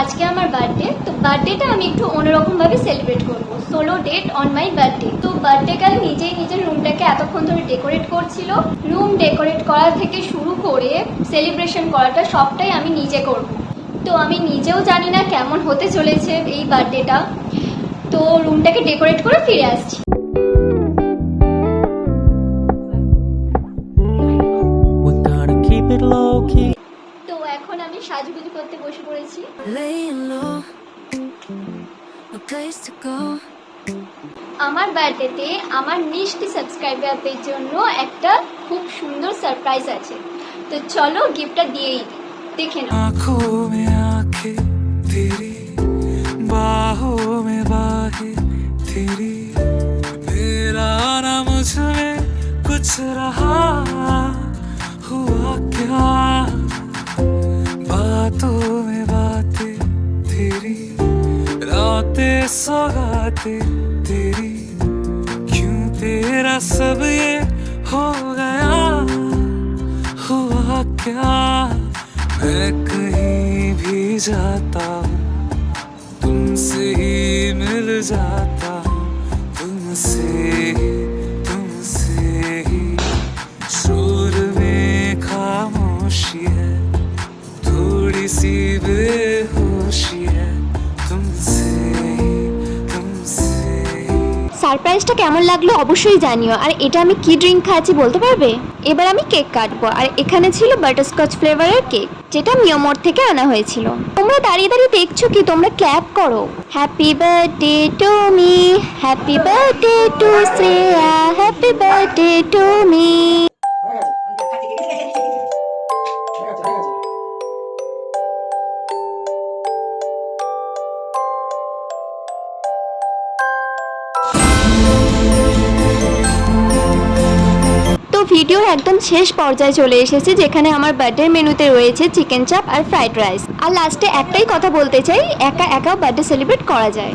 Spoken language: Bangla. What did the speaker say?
আজকে আমার বার্থডে তো বার্থডেটা আমি একটু অন্যরকম ভাবে সেলিব্রেট করব। Solo date on my birthday তো বার্থডে কাল নিজেই নিজের রুমটাকে এতক্ষণ ধরে ডেকোরেট করছিল। রুম ডেকোরেট করা থেকে শুরু করে সেলিব্রেশন করাটা সবটাই আমি নিজে করব। তো আমি নিজেও জানি না কেমন হতে চলেছে এই বার্থডেটা তো রুমটাকে ডেকোরেট করে ফিরে আসছি। Low key. আমি সাজুগুজু করতে বসে পড়েছি. আমার বার্থডেতে আমার মিষ্টি সাবস্ক্রাইবারদের জন্য একটা খুব সুন্দর সারপ্রাইজ আছে। তো চলো গিফটটা দিয়েই দেখে নাও। रातें सौगातें तेरी। क्यों तेरा सब ये हो गया? हुआ क्या? मैं कहीं भी जाता, तुमसे ही मिल जाता, तुमसे तुमसे ही। शोर में खामोशी है, थोड़ी सी बेहोशी সারপ্রাইজটা কেমন লাগল অবশ্যই জানিও। আর এটা আমি কি ড্রিঙ্ক খাচ্ছি বলতে পারবে? এবার আমি কেক কাটবো। আর এখানে ছিল বাটারস্কচ ফ্লেভারের কেক, যেটা মিয়মোর থেকে আনা হয়েছিল। তোমরা দাঁড়িয়ে দাঁড়িয়ে দেখছ কি? তোমরা ক্ল্যাপ করো। Happy birthday to me happy birthday to Shreya happy birthday to me ভিডিওর একদম শেষ পর্যায়ে চলে এসেছে, যেখানে আমার বার্থডে মেনুতে রয়েছে চিকেন চাপ আর ফ্রাইড রাইস আর লাস্টে একটাই কথা বলতে চাই, একা একাও বার্থডে সেলিব্রেট করা যায়।